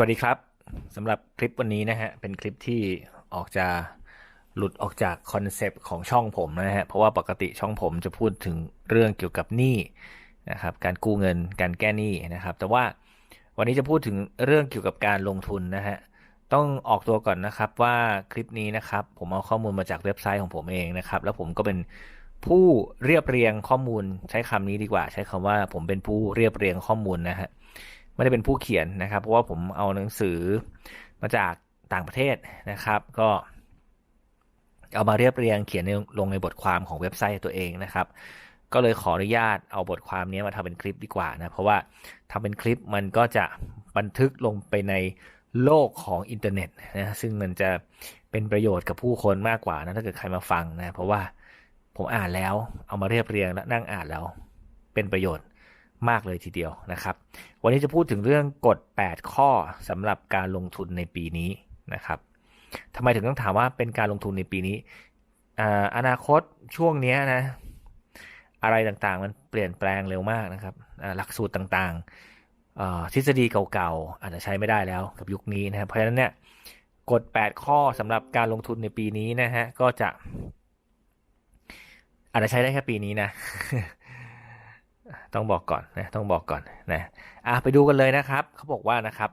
สวัสดีครับสำหรับคลิปวันนี้นะฮะเป็นคลิปที่ออกจะหลุดออกจากคอนเซปต์ของช่องผมนะฮะเพราะว่าปกติช่องผมจะพูดถึงเรื่องเกี่ยวกับหนี้นะครับการกู้เงินการแก้หนี้นะครับ แต่ว่าวันนี้จะพูดถึงเรื่องเกี่ยวกับการลงทุนนะฮะต้องออกตัวก่อนนะครับว่าคลิปนี้นะครับ ผมเอาข้อมูลมาจากเว็บไซต์ของผมเองนะครับ แล้วผมก็เป็นผู้เรียบเรียงข้อมูลใช้คำนี้ดีกว่า ใช้คำว่าผมเป็นผู้เรียบเรียงข้อมูลนะฮะ ไม่ได้เป็นผู้เขียนนะครับ เพราะว่าผมเอาหนังสือมาจากต่างประเทศนะครับ ก็เอามาเรียบเรียงเขียนลงในบทความของเว็บไซต์ตัวเองนะครับ ก็เลยขออนุญาตเอาบทความนี้มาทำเป็นคลิปดีกว่านะเพราะว่าทำเป็นคลิปมันก็จะบันทึกลงไปในโลกของอินเทอร์เน็ตนะซึ่งมันจะเป็นประโยชน์กับผู้คนมากกว่านะถ้าเกิดใครมาฟังนะเพราะว่าผมอ่านแล้วเอามาเรียบเรียงและนั่งอ่านแล้วเป็นประโยชน์ มากเลยทีเดียวนะครับ วันนี้จะพูดถึงเรื่องกฎ 8 ข้อสำหรับการลงทุนในปีนี้นะครับทำไมถึงต้องถามว่าเป็นการลงทุนในปีนี้อนาคตช่วงนี้นะ อะไรต่างๆ มันเปลี่ยนแปลงเร็วมากนะครับหลักสูตรต่างๆทฤษฎีเก่าๆอาจจะใช้ไม่ได้แล้วกับยุคนี้นะครับเพราะฉะนั้นเนี่ยกฎ 8 ข้อสำหรับการลงทุนในปีนี้นะฮะก็จะอาจจะใช้ได้แค่ปีนี้นะ ต้องบอกก่อนนะต้องบอกก่อนนะอะไปดูกันเลยนะครับ เขาบอกว่านะครับ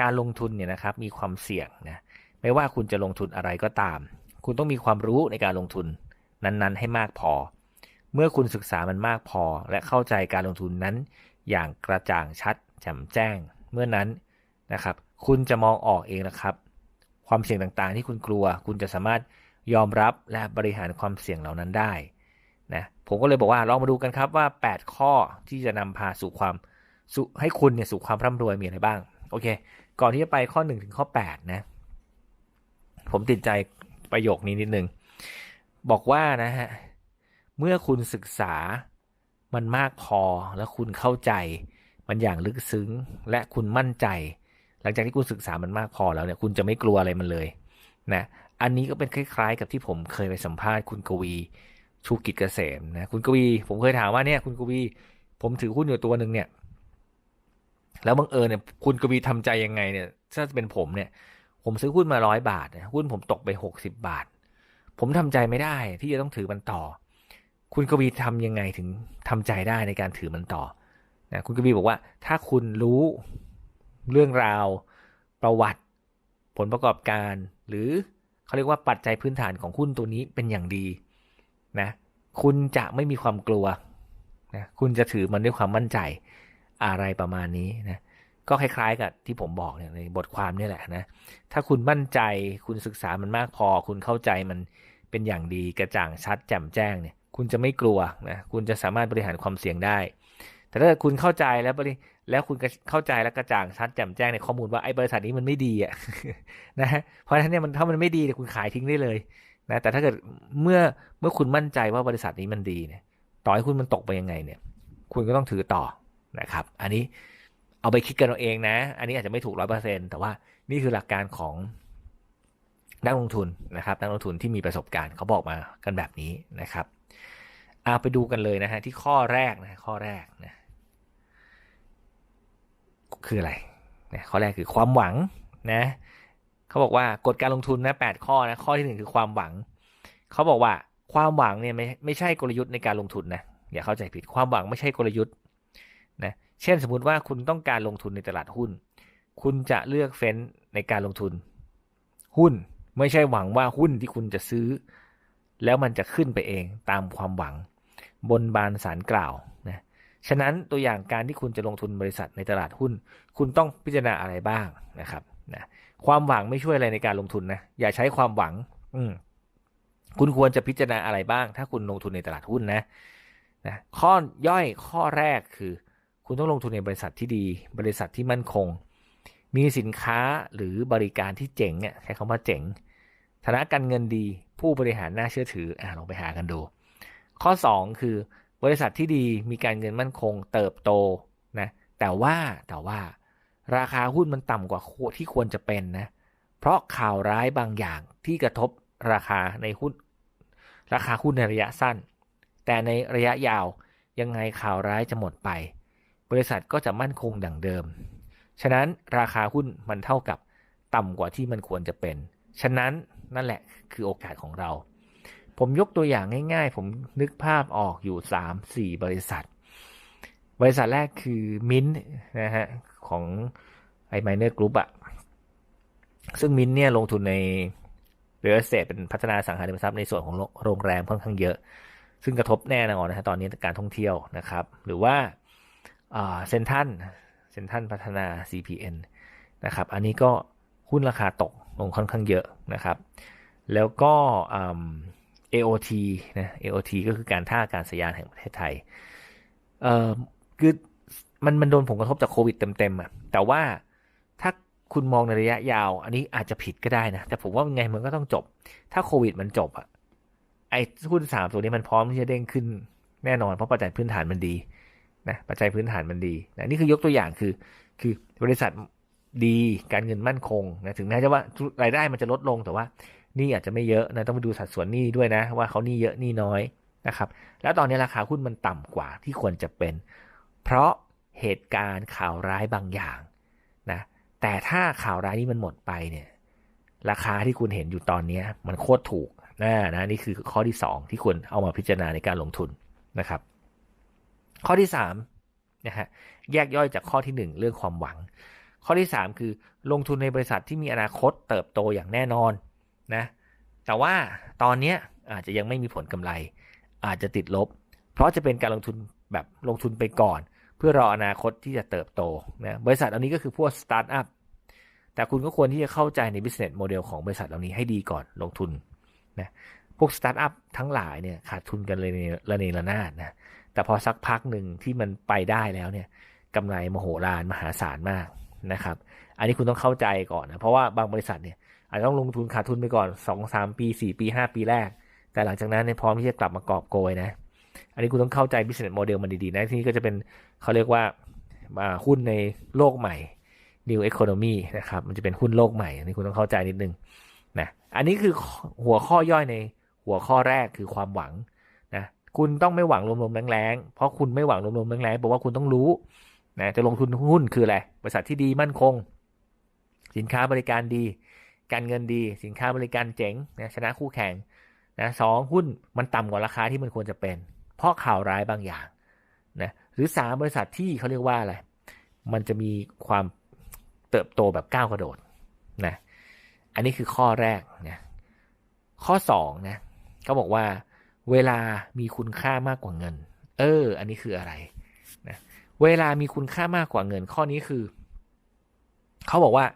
การลงทุนเนี่ยนะครับมีความเสี่ยงนะไม่ว่าคุณจะลงทุนอะไรก็ตาม คุณต้องมีความรู้ในการลงทุนนั้นๆ ให้มากพอ เมื่อคุณศึกษามันมากพอ และเข้าใจการลงทุนนั้น อย่างกระจ่างชัดแจ่มแจ้ง เมื่อนั้นนะครับ คุณจะมองออกเองนะครับ ความเสี่ยงต่างๆ ที่คุณกลัว คุณจะสามารถยอมรับและบริหารความเสี่ยงเหล่านั้นได้ นะผมก็เลยบอกว่าลองมาดูกันครับว่า 8 ข้อที่จะนำพาสู่ความสุให้คุณเนี่ยสู่ความร่ำรวยมีอะไรบ้าง โอเค ก่อนที่จะไปข้อ1ถึงข้อ8นะผมติดใจประโยคนี้นิดนึง บอกว่านะฮะเมื่อคุณศึกษามันมากพอแล้วคุณเข้าใจ มันอย่างลึกซึ้งและคุณมั่นใจ หลังจากที่คุณศึกษามันมากพอแล้วเนี่ยคุณจะไม่กลัวอะไรมันเลยนะอันนี้ก็เป็นคล้ายๆ กับที่ผมเคยไปสัมภาษณ์คุณกวี ชูกิจเกษมนะคุณกวี ผมเคยถามว่าเนี่ยคุณกวี ผมถือหุ้นอยู่ตัวหนึ่งเนี่ย แล้วบังเอิญเนี่ยคุณกวีทำใจยังไงเนี่ยถ้าเป็นผมเนี่ย ผมซื้อหุ้นมาร้อยบาทหุ้นผมตกไปหกสิบบาท ผมทำใจไม่ได้ที่จะต้องถือมันต่อ คุณกวีทำยังไงถึงทำใจได้ในการถือมันต่อนะคุณกวีบอกว่า ถ้าคุณรู้เรื่องราวประวัติผลประกอบการ หรือเขาเรียกว่าปัจจัยพื้นฐานของหุ้นตัวนี้เป็นอย่างดี นะคุณจะไม่มีความกลัวนะคุณจะถือมันด้วยความมั่นใจอะไรประมาณนี้นะก็คล้ายๆกับที่ผมบอกเนี่ยในบทความนี่แหละนะถ้าคุณมั่นใจคุณศึกษามันมากพอ คุณเข้าใจมันเป็นอย่างดีกระจ่างชัดแจ่มแจ้งเนี่ยคุณจะไม่กลัวนะคุณจะสามารถบริหารความเสี่ยงได้ แต่ถ้าคุณเข้าใจแล้วบริแล้วคุณเข้าใจแล้วกระจ่างชัดแจ่มแจ้งในข้อมูลว่าไอ้บริษัทนี้มันไม่ดีอะนะเพราะฉะนั้นเนี่ยมันถ้ามันไม่ดีเนี่ยคุณขายทิ้งได้เลย นะแต่ถ้าเกิดเมื่อเมื่อคุณมั่นใจว่าบริษัทนี้มันดีเนี่ยต่อให้คุณมันตกไปยังไงเนี่ย คุณก็ต้องถือต่อนะครับ อันนี้เอาไปคิดกันเอาเองนะ อันนี้อาจจะไม่ถูกร้อยเปอร์เซ็นแต่ว่านี่คือหลักการของนักลงทุนนะครับนักลงทุนที่มีประสบการณ์เขาบอกมากันแบบนี้นะครับเอาไปดูกันเลยนะฮะที่ข้อแรกนะข้อแรกนะคืออะไรนะข้อแรกคือความหวังนะ เขาบอกว่ากฎการลงทุนนะแปดข้อนะข้อที่หนึ่งคือความหวัง เขาบอกว่าความหวังเนี่ยไม่ไม่ใช่กลยุทธ์ในการลงทุนนะอย่าเข้าใจผิดความหวังไม่ใช่กลยุทธ์นะเช่นสมมุติว่าคุณต้องการลงทุนในตลาดหุ้น คุณจะเลือกเฟ้นในการลงทุน หุ้นไม่ใช่หวังว่าหุ้นที่คุณจะซื้อ แล้วมันจะขึ้นไปเองตามความหวัง บนบานสารกล่าวนะฉะนั้นตัวอย่างการที่คุณจะลงทุนบริษัทในตลาดหุ้น คุณต้องพิจารณาอะไรบ้างนะครับนะ ความหวังไม่ช่วยอะไรในการลงทุนนะ อย่าใช้ความหวัง อืมคุณควรจะพิจารณาอะไรบ้าง ถ้าคุณลงทุนในตลาดหุ้นนะนะข้อย่อยข้อแรกคือ คุณต้องลงทุนในบริษัทที่ดี บริษัทที่มั่นคง มีสินค้าหรือบริการที่เจ๋งเนี่ยใช้คำว่าเจ๋งฐานะการเงินดี ผู้บริหารน่าเชื่อถืออ่าลองไปหากันดู ข้อ 2 คือบริษัทที่ดีมีการเงินมั่นคง เติบโตนะแต่ว่าแต่ว่า ราคาหุ้นมันต่ำกว่าที่ควรจะเป็นนะ เพราะข่าวร้ายบางอย่างที่กระทบราคาในหุ้น ราคาหุ้นในระยะสั้น แต่ในระยะยาวยังไงข่าวร้ายจะหมดไป บริษัทก็จะมั่นคงดังเดิม ฉะนั้นราคาหุ้นมันเท่ากับต่ำกว่าที่มันควรจะเป็น ฉะนั้นนั่นแหละคือโอกาสของเรา ผมยกตัวอย่างง่าย ๆ ผมนึกภาพออกอยู่ 3-4 บริษัท บริษัทแรกคือมินนะฮะของไอไมเนอร์กรุ๊ปอะซึ่งมินเนี่ยลงทุนในเรียลเ t เป็นพัฒนาสังหาริมทรัพย์ในส่วนของโรงแรมค่อนข้างเยอะ ซึ่งกระทบแน่นอนนะฮะตอนนี้การท่องเที่ยวนะครับ หรือว่าเซนทันเซนทันพัฒนา CPN นะครับ อันนี้ก็หุ้นราคาตกลงค่อนข้างเยอะนะครับ แล้วก็ AOT นะ AOT ก็คือการท่าการสยานแห่งประเทศไทยเอ่อ คือมันมันโดนผลกระทบจากโควิดเต็มๆอะแต่ว่าถ้าคุณมองในระยะยาว อันนี้อาจจะผิดก็ได้นะ แต่ผมว่าไงมันก็ต้องจบ ถ้าโควิดมันจบอะไอ้หุ้นสามตัวนี้มันพร้อมที่จะเด้งขึ้นแน่นอน เพราะปัจจัยพื้นฐานมันดีนะปัจจัยพื้นฐานมันดีนะนี่คือยกตัวอย่างคือ คือบริษัทดีการเงินมั่นคงนะถึงแม้จะว่ารายได้มันจะลดลงแต่ว่านี่อาจจะไม่เยอะนะต้องไปดูสัดส่วนนี้ด้วยนะ ว่าเขานี่เยอะนี่น้อยนะครับ แล้วตอนนี้ราคาหุ้นมันต่ำกว่าที่ควรจะเป็น เพราะเหตุการณ์ข่าวร้ายบางอย่างนะแต่ถ้าข่าวร้ายนี้มันหมดไปเนี่ยราคาที่คุณเห็นอยู่ตอนนี้มันโคตรถูกนะนะนี่คือข้อที่ 2 ที่ควรเอามาพิจารณาในการลงทุนนะครับ ข้อที่3นะฮะแยกย่อยจากข้อที่ 1 เรื่องความหวัง ข้อที่ 3 คือลงทุนในบริษัทที่มีอนาคตเติบโตอย่างแน่นอนนะแต่ว่าตอนนี้อาจจะยังไม่มีผลกำไร อาจจะติดลบ เพราะจะเป็นการลงทุนแบบลงทุนไปก่อน เพื่อรออนาคตที่จะเติบโตนะบริษัทเหล่านี้ก็คือพวกสตาร์ทอัพแต่คุณก็ควรที่จะเข้าใจใน business model ของบริษัทเหล่านี้ให้ดีก่อนลงทุนนะพวกสตาร์ทอัพทั้งหลายเนี่ยขาดทุนกันเลยในระเนระนาดนะแต่พอสักพักหนึ่งที่มันไปได้แล้วเนี่ยกำไรมโหฬารมหาศาลมากนะครับ อันนี้คุณต้องเข้าใจก่อนนะเพราะว่าบางบริษัทเนี่ยอาจจะต้องลงทุนขาดทุนไปก่อน2อสปี 4 ปี 5 ปีแรก แต่หลังจากนั้นเนี่ยพร้อมที่จะกลับมากอบโกยนะ อันนี้คุณต้องเข้าใจ business model มันดีๆนะที่นี่ก็จะเป็นเขาเรียกว่าหุ้นในโลกใหม่ new economy นะครับมันจะเป็นหุ้นโลกใหม่อันนี้คุณต้องเข้าใจนิดนึงนะอันนี้คือหัวข้อย่อยในหัวข้อแรกคือความหวังนะคุณต้องไม่หวังลมๆแรงๆเพราะคุณไม่หวังลมๆแรงๆแปลว่าคุณต้องรู้นะจะลงทุนหุ้นคืออะไรบริษัทที่ดีมั่นคง สินค้าบริการดี การเงินดี สินค้าบริการเจ๋งนะชนะคู่แข่งนะสองหุ้นมันต่ำกว่าราคาที่มันควรจะเป็น เพราะข่าวร้ายบางอย่างนะหรือสามบริษัทที่เขาเรียกว่าอะไร มันจะมีความเติบโตแบบก้าวกระโดดนะอันนี้คือข้อแรกนะข้อสองนะเขาบอกว่าเวลามีคุณค่ามากกว่าเงิน เออ อันนี้คืออะไรเวลามีคุณค่ามากกว่าเงิน ข้อนี้คือ เขาบอกว่า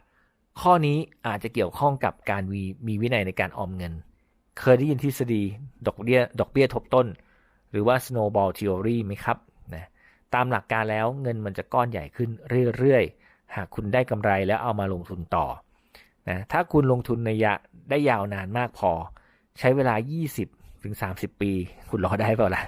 ข้อนี้อาจจะเกี่ยวข้องกับการมีมีวินัยในการออมเงิน เคยได้ยินทฤษฎีดอกเบี้ยดอกเบี้ยทบต้น หรือว่า snowball theory ไหมครับนะตามหลักการแล้วเงินมันจะก้อนใหญ่ขึ้นเรื่อยๆ หากคุณได้กำไรแล้วเอามาลงทุนต่อนะถ้าคุณลงทุนในยะได้ยาวนานมากพอ ใช้เวลา 20ถึง30 ปี คุณรอได้เปล่าล่ะ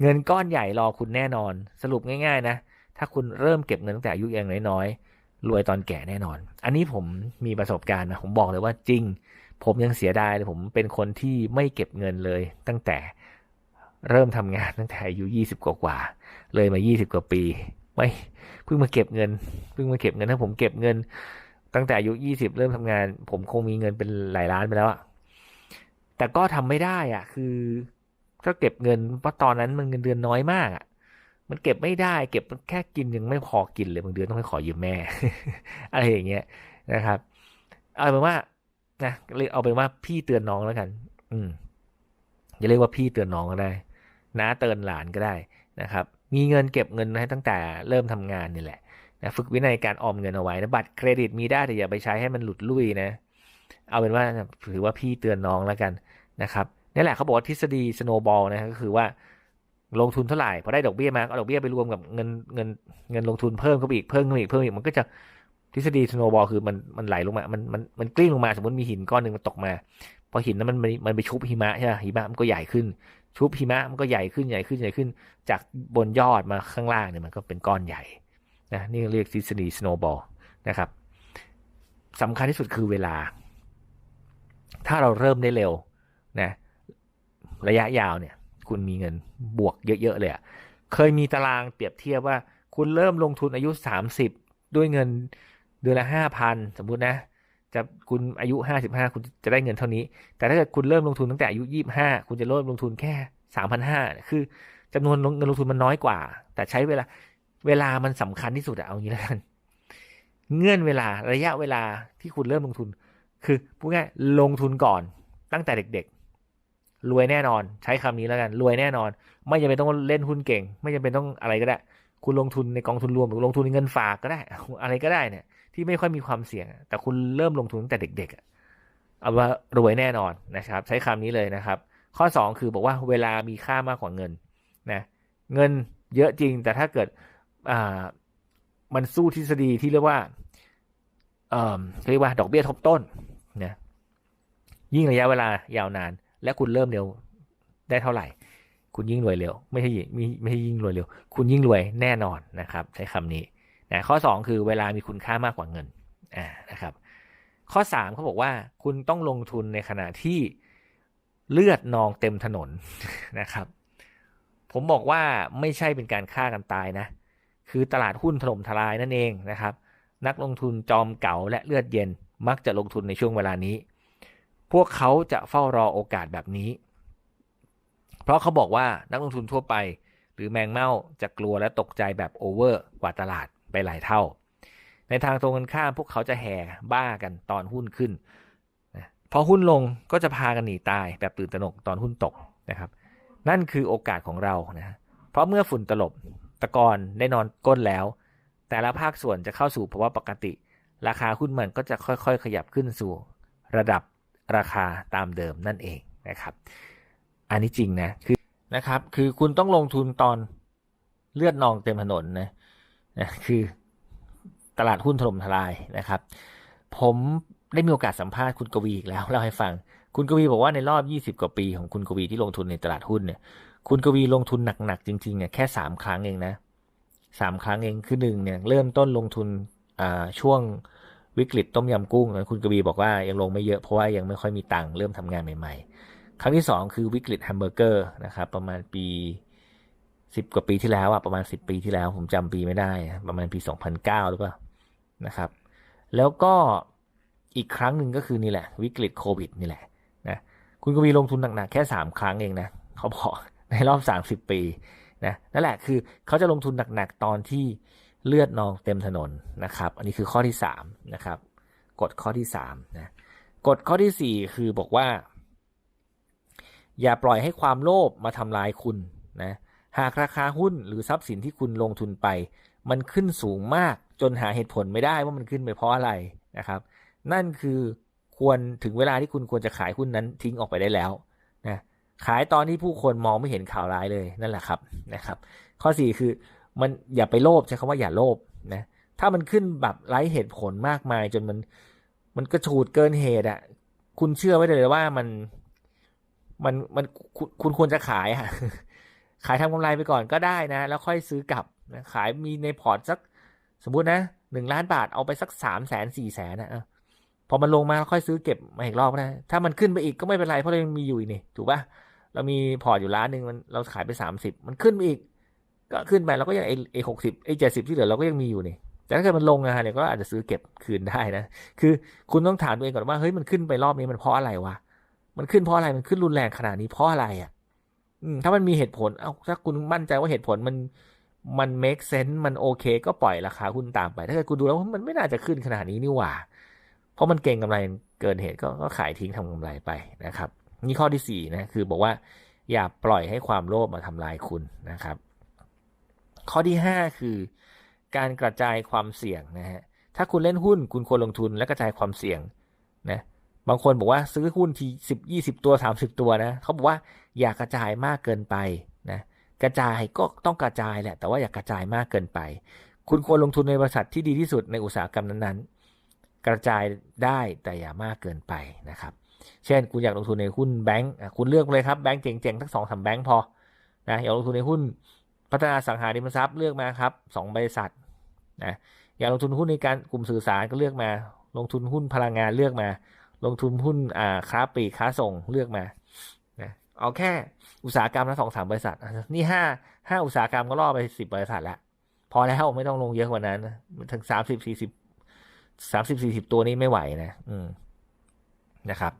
เงินก้อนใหญ่รอคุณแน่นอน สรุปง่ายๆนะถ้าคุณเริ่มเก็บเงินตั้งแต่อายุยังน้อยๆรวยตอนแก่แน่นอน อันนี้ผมมีประสบการณ์นะผมบอกเลยว่าจริง ผมยังเสียดายเลยผมเป็นคนที่ไม่เก็บเงินเลยตั้งแต่ เริ่มทำงานตั้งแต่อายุยี่สิบกว่าๆเลยมายี่สิบกว่าปี ไม่เพิ่งมาเก็บเงินเพิ่งมาเก็บเงินถ้าผมเก็บเงิน ตั้งแต่อายุยี่สิบเริ่มทำงาน ผมคงมีเงินเป็นหลายล้านไปแล้วอะแต่ก็ทำไม่ได้อะคือถ้าเก็บเงินเพราะตอนนั้นมันเงินเดือนน้อยมากอะมันเก็บไม่ได้ เก็บแค่กินยังไม่พอกินเลยบางเดือนต้องไปขอยืมแม่ อะไรอย่างเงี้ยนะครับ เอาเป็นว่านะเลยเอาเป็นว่าพี่เตือนน้องแล้วกัน อืมอย่าเรียกว่าพี่เตือนน้องก็ได้ น้าเตือนหลานก็ได้นะครับมีเงินเก็บเงินให้ตั้งแต่เริ่มทำงานนี่แหละนะฝึกวินัยการออมเงินเอาไว้นะบัตรเครดิตมีได้แต่อย่าไปใช้ให้มันหลุดลุ่ยนะเอาเป็นว่าถือว่าพี่เตือนน้องแล้วกันนะครับนี่แหละเขาบอกว่าทฤษฎีสโนบอลนะก็คือว่าลงทุนเท่าไหร่พอได้ดอกเบี้ยมาเอาดอกเบี้ยไปรวมกับเงินเงินเงินลงทุนเพิ่มเข้าไปอีกเพิ่มเข้าไปอีกเพิ่มอีกมันก็จะทฤษฎีสโนบอลคือมันมันไหลลงมา มันมันมันกลิ้งลงมาสมมติมีหินก้อนหนึ่งมันตกมา พอหินนั้นมันมันไปชุบหิมะใช่ไหมหิมะมันก็ใหญ่ขึ้น ชุบหิมะมันก็ใหญ่ขึ้นใหญ่ขึ้นใหญ่ขึ้น จากบนยอดมาข้างล่างเนี่ยมันก็เป็นก้อนใหญ่นะนี่เรียกทฤษฎีสโนบอลนะครับสำคัญที่สุดคือเวลา ถ้าเราเริ่มได้เร็วนะระยะยาวเนี่ย คุณมีเงินบวกเยอะๆเลยอะเคยมีตารางเปรียบเทียบว่า คุณเริ่มลงทุนอายุ 30 ด้วยเงินเดือนละห้าพันสมมุตินะ จะคุณอายุห้าสิบห้าคุณจะได้เงินเท่านี้ แต่ถ้าเกิดคุณเริ่มลงทุนตั้งแต่อายุยี่บห้าคุณจะเริ่มลงทุนแค่สามพันห้าคือจำนวนเงินลงทุนมันน้อยกว่า แต่ใช้เวลาเวลามันสำคัญที่สุดอะเอางี้แล้วกันเงื่อนเวลาระยะเวลาที่คุณเริ่มลงทุน คือพูดง่ายลงทุนก่อนตั้งแต่เด็กๆ รวยแน่นอน ใช้คำนี้แล้วกัน รวยแน่นอน ไม่จำเป็นต้องเล่นหุ้นเก่ง ไม่จำเป็นต้องอะไรก็ได้ คุณลงทุนในกองทุนรวมหรือลงทุนในเงินฝากก็ได้ อะไรก็ได้เนี่ย ที่ไม่ค่อยมีความเสี่ยง แต่คุณเริ่มลงทุนตั้งแต่เด็กๆเอาว่ารวยแน่นอนนะครับ ใช้คำนี้เลยนะครับ ข้อ 2 คือบอกว่าเวลามีค่ามากกว่าเงินนะเงินเยอะจริง แต่ถ้าเกิดอ่ามันสู้ทฤษฎีที่เรียกว่าเอ่อเรียกว่าดอกเบี้ยทบต้นนะยิ่งระยะเวลายาวนาน และคุณเริ่มเร็วได้เท่าไหร่ คุณยิ่งรวยเร็ว ไม่ใช่ไม่ไม่ใช่ยิ่งรวยเร็ว คุณยิ่งรวยแน่นอนนะครับ ใช้คำนี้ นะข้อ 2 คือเวลามีคุณค่ามากกว่าเงินอ่านะครับ ข้อ 3เขาบอกว่าคุณต้องลงทุนในขณะที่เลือดนองเต็มถนนนะครับ ผมบอกว่าไม่ใช่เป็นการฆ่ากันตายนะ คือตลาดหุ้นถล่มทลายนั่นเองนะครับ นักลงทุนจอมเก่าและเลือดเย็นมักจะลงทุนในช่วงเวลานี้ พวกเขาจะเฝ้ารอโอกาสแบบนี้ เพราะเขาบอกว่านักลงทุนทั่วไป หรือแมงเม่าจะกลัวและตกใจแบบโอเวอร์กว่าตลาด ไปหลายเท่า ในทางตรงกันข้ามพวกเขาจะแห่บ้ากันตอนหุ้นขึ้นพอหุ้นลงก็จะพากันหนีตายแบบตื่นตระหนกตอนหุ้นตกนะครับ นั่นคือโอกาสของเรานะเพราะเมื่อฝุ่นตลบตะกอนได้นอนก้นแล้ว แต่ละภาคส่วนจะเข้าสู่ภาวะปกติ ราคาหุ้นมันก็จะค่อยๆ ขยับขึ้นสู่ ระดับราคาตามเดิมนั่นเองนะครับ อันนี้จริงนะคือนะครับ คือคุณต้องลงทุนตอนเลือดนองเต็มถนนนะ นะคือตลาดหุ้นถล่มทลายนะครับ ผมได้มีโอกาสสัมภาษณ์คุณกวีอีกแล้วเล่าให้ฟัง คุณกวีบอกว่าในรอบ 20 กว่าปีของคุณกวีที่ลงทุนในตลาดหุ้นเนี่ย คุณกวีลงทุนหนักๆจริงๆเนี่ยแค่สามครั้งเองนะสามครั้งเองคือหนึ่งเนี่ยเริ่มต้นลงทุนอ่าช่วงวิกฤตต้มยำกุ้งคุณกวีบอกว่ายังลงไม่เยอะเพราะว่ายังไม่ค่อยมีตังค์เริ่มทำงานใหม่ ๆ ครั้งที่สองคือวิกฤตแฮมเบอร์เกอร์นะครับประมาณปี สิบกว่าปีที่แล้วอะประมาณสิบปีที่แล้ว ผมจำปีไม่ได้ ประมาณปีสองพันเก้าหรือเปล่านะครับ แล้วก็อีกครั้งหนึ่งก็คือนี่แหละ วิกฤตโควิดนี่แหละนะคุณกวีลงทุนหนักๆแค่สามครั้งเองนะเขาบอกในรอบสามสิบปีนะนั่นแหละคือเขาจะลงทุนหนักๆตอนที่เลือดนองเต็มถนนนะครับ อันนี้คือข้อที่สามนะครับกฎข้อที่สามนะกฎข้อที่สี่คือบอกว่า อย่าปล่อยให้ความโลภมาทำลายคุณนะ หากราคาหุ้นหรือทรัพย์สินที่คุณลงทุนไป มันขึ้นสูงมากจนหาเหตุผลไม่ได้ว่ามันขึ้นไปเพราะอะไรนะครับ นั่นคือควรถึงเวลาที่คุณควรจะขายหุ้นนั้นทิ้งออกไปได้แล้วนะขายตอนที่ผู้คนมองไม่เห็นข่าวร้ายเลยนั่นแหละครับนะครับ ข้อ 4 คือมันอย่าไปโลภใช้คำว่าอย่าโลภนะถ้ามันขึ้นแบบไร้เหตุผลมากมายจนมันมันกระฉูดเกินเหตุอะคุณเชื่อไว้เลยว่ามันมันมันคุณคุณควรจะขายอะ ขายทำกำไรไปก่อนก็ได้นะ แล้วค่อยซื้อกลับนะขายมีในพอร์ตสักสมมุตินะหนึ่งล้านบาทเอาไปสักสามแสนสี่แสนนะพอมันลงมาค่อยซื้อเก็บมาอีกรอบนะถ้ามันขึ้นไปอีกก็ไม่เป็นไรเพราะเรายังมีอยู่นี่ถูกปะเรามีพอร์ตอยู่ล้านหนึ่งมันเราขายไปสามสิบมันขึ้นไปอีก ก็ขึ้นไปเราก็ยังไออหกสิบไอเจ็ดสิบที่เหลือเราก็ยังมีอยู่นี่แต่ถ้าเกิดมันลงนะฮะเนี่ยก็อาจจะซื้อเก็บคืนได้นะ คือคุณต้องถามตัวเองก่อนว่าเฮ้ยมันขึ้นไปรอบนี้มันเพราะอะไรวะมันขึ้นเพราะอะไรมันขึ้นรุนแรงขนาดนี้เพราะอะไรอะ ถ้ามันมีเหตุผล เอาถ้าคุณมั่นใจว่าเหตุผลมันมัน make sense มันโอเค ก็ปล่อยราคาหุ้นตามไป ถ้าเกิดคุณดูแล้วมันไม่น่าจะขึ้นขนาดนี้นี่หว่า เพราะมันเก่งกำไรเกินเหตุก็ก็ขายทิ้งทำกำไรไปนะครับ นี่ข้อที่สี่นะคือบอกว่าอย่าปล่อยให้ความโลภมาทำลายคุณนะครับ ข้อที่ห้าคือ การกระจายความเสี่ยงนะฮะถ้าคุณเล่นหุ้นคุณควรลงทุนและกระจายความเสี่ยงนะ บางคนบอกว่าซื้อหุ้นทีสิบยี่สิบตัวสามสิบตัวนะเขาบอกว่าอย่ากระจายมากเกินไปนะกระจายก็ต้องกระจายแหละ แต่ว่าอย่ากระจายมากเกินไป คุณควรลงทุนในบริษัทที่ดีที่สุดในอุตสาหกรรมนั้นๆ กระจายได้แต่อย่ามากเกินไปนะครับ เช่นคุณอยากลงทุนในหุ้นแบงก์คุณเลือกเลยครับแบงก์เจ๋งๆทั้งสองสามแบงก์พอนะอยากลงทุนในหุ้นพัฒนาสังหาริมทรัพย์เลือกมาครับสองบริษัทนะอยากลงทุนหุ้นในการกลุ่มสื่อสารก็เลือกมา ลงทุนหุ้นพลังงานเลือกมา ลงทุนหุ้นอ่าค้าปลีกค้าส่งเลือกมานะเอาแค่อุตสาหกรรมละสองสามบริษัท นี่ห้าห้าอุตสาหกรรมก็ล่อไปสิบบริษัทแล้วพอแล้วไม่ต้องลงเยอะกว่านั้นถึงสามสิบสี่สิบสามสิบสี่สิบตัวนี้ไม่ไหวนะ อืมนะครับ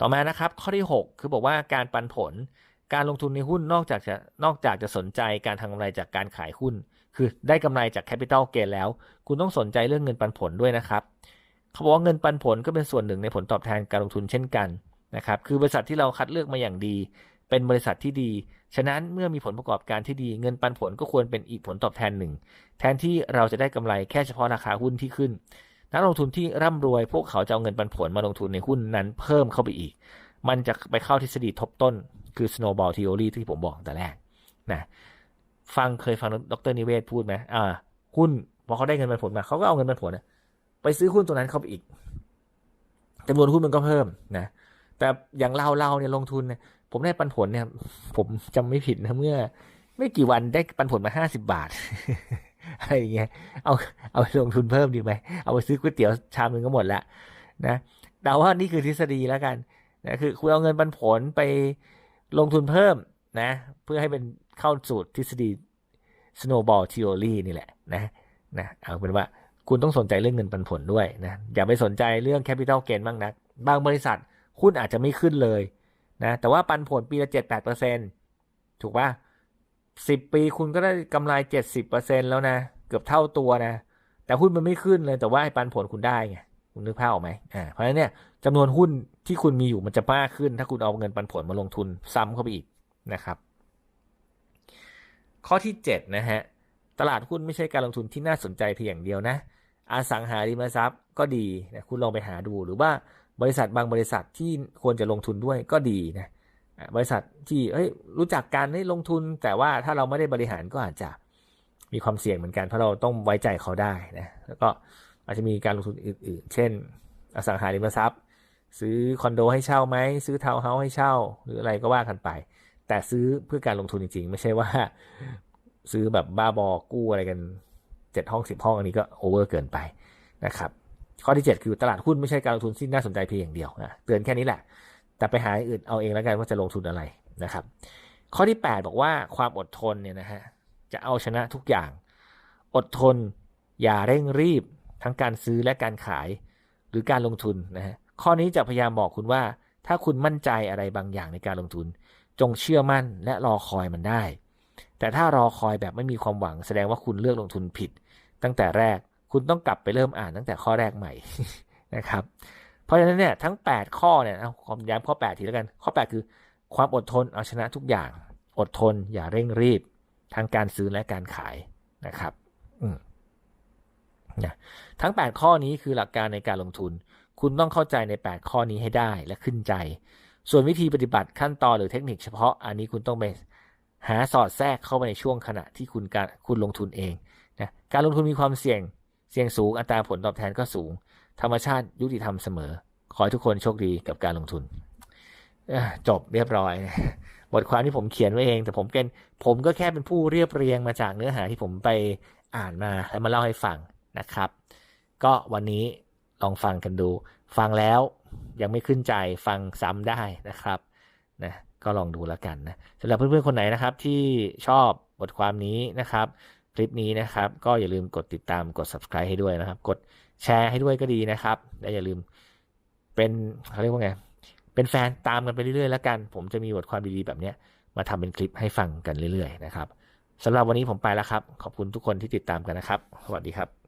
ต่อมานะครับ ข้อที่หกคือบอกว่าการปันผลการลงทุนในหุ้นนอกจากจะนอกจากจะสนใจการทำกำไรจากการขายหุ้น คือได้กำไรจากแคปิตอลเกนแล้ว คุณต้องสนใจเรื่องเงินปันผลด้วยนะครับ เขาบอกว่าเงินปันผลก็เป็นส่วนหนึ่งในผลตอบแทนการลงทุนเช่นกันนะครับ คือบริษัทที่เราคัดเลือกมาอย่างดี เป็นบริษัทที่ดี ฉะนั้นเมื่อมีผลประกอบการที่ดี เงินปันผลก็ควรเป็นอีกผลตอบแทนหนึ่ง แทนที่เราจะได้กำไรแค่เฉพาะราคาหุ้นที่ขึ้น นักลงทุนที่ร่ำรวย พวกเขาจะเอาเงินปันผลมาลงทุนในหุ้นนั้นเพิ่มเข้าไปอีก มันจะไปเข้าทฤษฎีทบต้น คือ snowball theory ที่ผมบอกแต่แรกนะฟังเคยฟังดรนิเวศพูดไหมอ่าหุ้นพอเขาได้เงินปันผลมาเขาก็เอาเงินปันผลนะ ไปซื้อหุ้นตัวนั้นเข้าไปอีกจำนวนหุ้นมันก็เพิ่มนะ แต่อย่างเราเราเนี่ยลงทุนเนี่ยผมได้ปันผลเนี่ย ผมจำไม่ผิดนะเมื่อ ไม่กี่วันได้ปันผลมาห้าสิบาทอะไรอย่างเงี้ย เอาเอาไปลงทุนเพิ่มดีไหมเอาไปซื้อก๋วยเตี๋ยวชามนึงก็หมดละนะเดาว่านี่คือทฤษฎีแล้วกันนะคือคุณเอาเงินปันผลไปลงทุนเพิ่มนะ เพื่อให้เป็นเข้าสู่ทฤษฎี snowball theory นี่แหละนะนะเอาเป็นว่า คุณต้องสนใจเรื่องเงินปันผลด้วยนะอย่าไปสนใจเรื่อง capital gain บ้างนะบางบริษัทหุ้นอาจจะไม่ขึ้นเลยนะแต่ว่าปันผลปีละเจ็ดแปดเปอร์เซ็นถูกป่ะสิบปีคุณก็ได้กำไรเจ็ดสิบเปอร์เซ็นแล้วนะ เกือบเท่าตัวนะ แต่หุ้นมันไม่ขึ้นเลยแต่ว่าปันผลคุณได้ไงคุณนึกภาพออกไหมอ่าเพราะฉะนั้นเนี่ยจำนวนหุ้นที่คุณมีอยู่มันจะมากขึ้น ถ้าคุณเอาเงินปันผลมาลงทุนซ้ำเข้าไปอีกนะครับ ข้อที่เจ็ดนะฮะ ตลาดหุ้นไม่ใช่การลงทุนที่น่าสนใจเพียงอย่างเดียวนะอสังหาริมทรัพย์ก็ดีนะคุณลองไปหาดูหรือว่าบริษัทบางบริษัทที่ควรจะลงทุนด้วยก็ดีนะบริษัทที่เฮ้ยรู้จักการให้ลงทุน แต่ว่าถ้าเราไม่ได้บริหารก็อาจจะมีความเสี่ยงเหมือนกันเพราะเราต้องไว้ใจเขาได้นะแล้วก็อาจจะมีการลงทุนอื่น ๆ เช่น อสังหาริมทรัพย์ ซื้อคอนโดให้เช่าไหมซื้อทาวน์เฮาส์ให้เช่า หรืออะไรก็ว่ากันไป แต่ซื้อเพื่อการลงทุนจริง ๆ ไม่ใช่ว่า ซื้อแบบบ้าบอกู้อะไรกันเจ็ดห้องสิบห้องอันนี้ก็โอเวอร์เกินไปนะครับ ข้อที่ 7 คือตลาดหุ้นไม่ใช่การลงทุนที่น่าสนใจเพียงอย่างเดียวนะเตือนแค่นี้แหละ แต่ไปหาอื่นเอาเองแล้วกันว่าจะลงทุนอะไรนะครับ ข้อที่ 8 บอกว่าความอดทนเนี่ยนะฮะจะเอาชนะทุกอย่าง อดทนอย่าเร่งรีบทั้งการซื้อและการขายหรือการลงทุนนะฮะข้อนี้จะพยายามบอกคุณว่า ถ้าคุณมั่นใจอะไรบางอย่างในการลงทุน จงเชื่อมั่นและรอคอยมันได้ แต่ถ้ารอคอยแบบไม่มีความหวังแสดงว่าคุณเลือกลงทุนผิด ตั้งแต่แรกคุณต้องกลับไปเริ่มอ่านตั้งแต่ข้อแรกใหม่นะครับ เพราะฉะนั้นเนี่ยทั้ง 8 ข้อเนี่ยเอาความย้ำข้อ 8 ทีแล้วกัน ข้อ 8 คือความอดทนเอาชนะทุกอย่าง อดทนอย่าเร่งรีบทั้งการซื้อและการขายนะครับอืมนะทั้ง 8 ข้อนี้คือหลักการในการลงทุน คุณต้องเข้าใจใน 8 ข้อนี้ให้ได้และขึ้นใจ ส่วนวิธีปฏิบัติขั้นตอนหรือเทคนิคเฉพาะอันนี้คุณต้องไป หาสอดแทรกเข้าไปในช่วงขณะที่คุณการคุณลงทุนเองนะการลงทุนมีความเสี่ยงเสี่ยงสูงอัตราผลตอบแทนก็สูง ธรรมชาติยุติธรรมเสมอ ขอให้ทุกคนโชคดีกับการลงทุนจบเรียบร้อยบทความที่ผมเขียนไว้เอง แต่ผมเป็นผมก็แค่เป็นผู้เรียบเรียงมาจากเนื้อหาที่ผมไปอ่านมาแล้วมาเล่าให้ฟังนะครับ ก็วันนี้ลองฟังกันดู ฟังแล้วยังไม่ขึ้นใจฟังซ้ำได้นะครับนะ ก็ลองดูแล้วกันนะสำหรับเพื่อนๆคนไหนนะครับที่ชอบบทความนี้นะครับ คลิปนี้นะครับ ก็อย่าลืมกดติดตามกด subscribe ให้ด้วยนะครับ กดแชร์ให้ด้วยก็ดีนะครับ และอย่าลืมเป็นเขาเรียกว่าไงเป็นแฟนตามกันไปเรื่อยๆแล้วกัน ผมจะมีบทความดีๆแบบนี้มาทำเป็นคลิปให้ฟังกันเรื่อยๆนะครับสำหรับวันนี้ผมไปแล้วครับ ขอบคุณทุกคนที่ติดตามกันนะครับ สวัสดีครับ